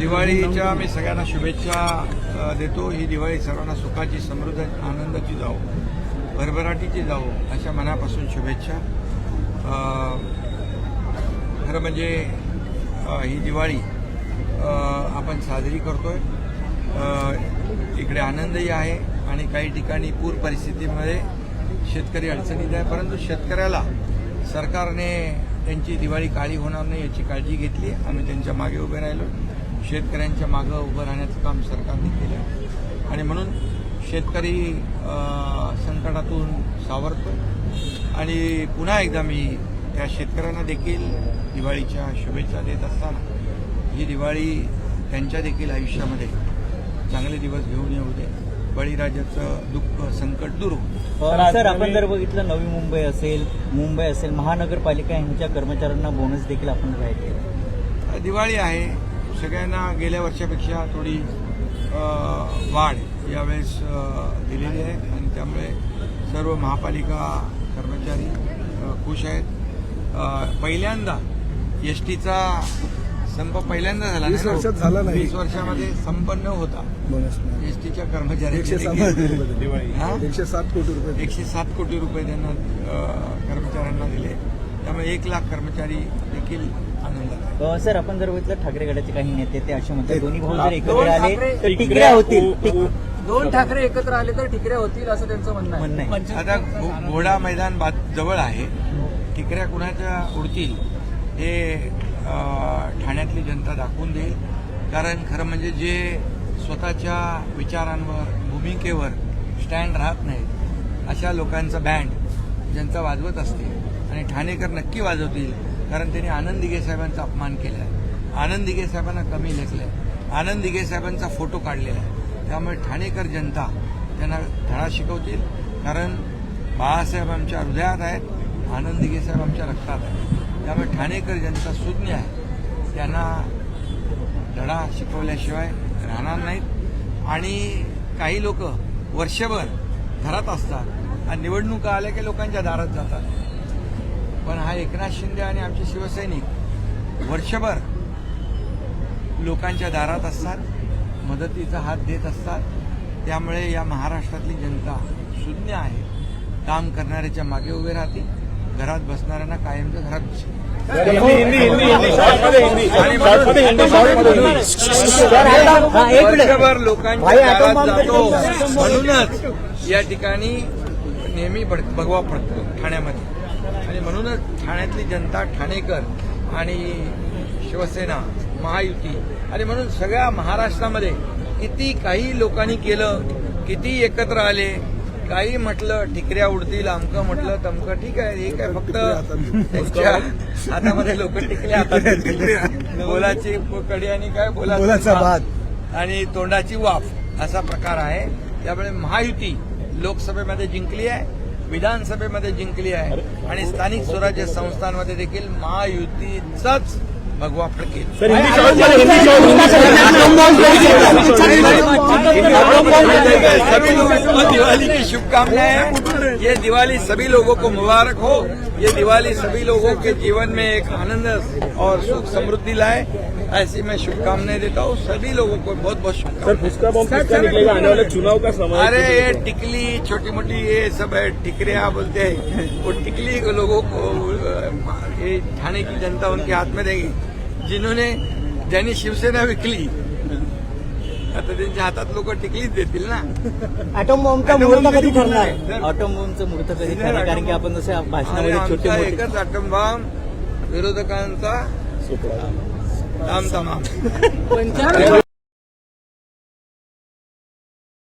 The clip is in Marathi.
दिवाळीच्या मी सगळ्यांना शुभेच्छा देतो. ही दिवाळी सर्वांना सुखाची समृद्ध आनंदाची जावो. भरभराटीची जावो अशा मनापासून शुभेच्छा. खरं म्हणजे ही दिवाळी आपण साजरी करतोय. इकडे आनंदही आहे आणि काही ठिकाणी पूर परिस्थितीमध्ये शेतकरी अडचणीत आहे. परंतु शेतकऱ्याला सरकारने त्यांची दिवाळी काळी होणार नाही याची काळजी घेतली. आम्ही त्यांच्या मागे उभे राहिलो. शेतकऱ्यांच्या मागं उभं राहण्याचं काम सरकारने केलं आणि म्हणून शेतकरी अ, संकटातून सावरतो आणि पुन्हा एकदा मी त्या शेतकऱ्यांना देखील दिवाळीच्या शुभेच्छा देत असताना ही दिवाळी त्यांच्या देखील आयुष्यामध्ये चांगले दिवस घेऊन येऊ दे. बळीराजाचं दुःख संकट दूर हो सर आपण जर बघितलं नवी मुंबई असेल मुंबई असेल महानगरपालिका यांच्या कर्मचाऱ्यांना बोनस देखील आपण जाहीर केला. दिवाळी आहे. सगळ्यांना गेल्या वर्षापेक्षा थोडी वाढ यावेळेस दिलेली आहे आणि त्यामुळे सर्व महापालिका कर्मचारी खुश आहेत पहिल्यांदा एस टीचा संप पहिल्यांदा झाला वीस? वर्षात झाला नाही. वीस वर्षामध्ये संपन्न होता. एस टीच्या. हा? एकशे सात कोटी रुपये एकशे सात कोटी रुपये त्यांना कर्मचाऱ्यांना दिले त्यामुळे एक लाख कर्मचारी देखील सर आपण जर बघितलं ठाकरे गटाचे काही नेते ते असे म्हणतात दोन्ही भाऊ जर दोन एकत्र आले ठाकरे- तर टिकऱ्या होतील दोन ठाकरे एकत्र आले तर ठिकऱ्या होतील असं त्यांचं म्हणणं आहे. म्हणणं आहे. आता घोडा मैदान बात- जवळ आहे. टिकऱ्या कुणाच्या उडतील हे ठाण्यातली जनता दाखवून देईल. कारण खरं म्हणजे जे स्वतःच्या विचारांवर भूमिकेवर स्टँड राहत नाहीत अशा लोकांचा बँड जनता वाजवत असते आणि ठाणेकर नक्की वाजवतील कारण त्यांनी आनंद दिघे साहेबांचा अपमान केला आहे आनंद दिघे साहेबांना कमी लेखलं आहे आनंद दिघे साहेबांचा फोटो काढलेला आहे. त्यामुळे ठाणेकर जनता त्यांना धडा शिकवतील. कारण बाळासाहेब आमच्या हृदयात आहेत आनंद दिघे साहेब आमच्या रक्तात आहेत. त्यामुळे ठाणेकर जनता सुज्ञ आहे. त्यांना धडा शिकवल्याशिवाय राहणार नाहीत. आणि काही लोक वर्षभर घरात असतात आणि निवडणुका आल्या की लोकांच्या दारात जातात. पण हा एकनाथ शिंदे आणि आमचे शिवसैनिक वर्षभर लोकांच्या दारात असतात मदतीचा हात देत असतात. त्यामुळे या महाराष्ट्रातली जनता शून्य आहे. काम करणाऱ्याच्या मागे उभे राहतील. घरात बसणाऱ्यांना कायमचं घरात हा. वर्षभर लोकांच्या दारात जातो. म्हणूनच या ठिकाणी नेहमी भगवा पडतो ठाण्यामध्ये. आणि म्हणूनच ठाण्यातली जनता ठाणेकर आणि शिवसेना महायुती आणि म्हणून सगळ्या महाराष्ट्रामध्ये किती काही लोकांनी केलं किती एकत्र आले काही म्हटलं ठिकऱ्या उडतील अमकं म्हटलं तमकं ठीक आहे हे काय फक्त त्यांच्या हातामध्ये लोक टिकले हातात बोलाची कडी आणि काय बोलाचा भात. आणि तोंडाची वाफ असा प्रकार आहे. त्यामुळे महायुती लोकसभेमध्ये जिंकली आहे. विधानसभेमध्ये जिंकली आहे. आणि स्थानिक स्वराज्य संस्थांमध्ये देखील महायुतीचाच भगवा फडकेल. सभी लोगों को दिवाली की शुभकामनाएँ ये दिवाली सभी लोगों को मुबारक हो ये दिवाली सभी लोगों के जीवन में एक आनंद और सुख समृद्धि लाए ऐसी मैं शुभकामनाएँ देता हूँ सभी लोगों को बहुत बहुत वाले चुनाव अरे ये टिकली छोटी मोटी ये सब है टिकरिया बोलते हैं वो टिकली लोगों को अ, ये ठाणे की जनता उनके हाथ में देगी जिन्होंने ज्यांनी शिवसेना विकली आता त्यांच्या हातात लोक टिकलीच देतील ना. ॲटॉम बॉम्बचा मुहूर्त कधी ठरणार? ॲटॉम बॉम्बचा मुहूर्त कधी ठरणार? कारण की आपण जसं भाषणामध्ये छोटे आमचा मोठे एकच अटंबाम विरोधकांचा सुपडा ताम तमाम पंचायत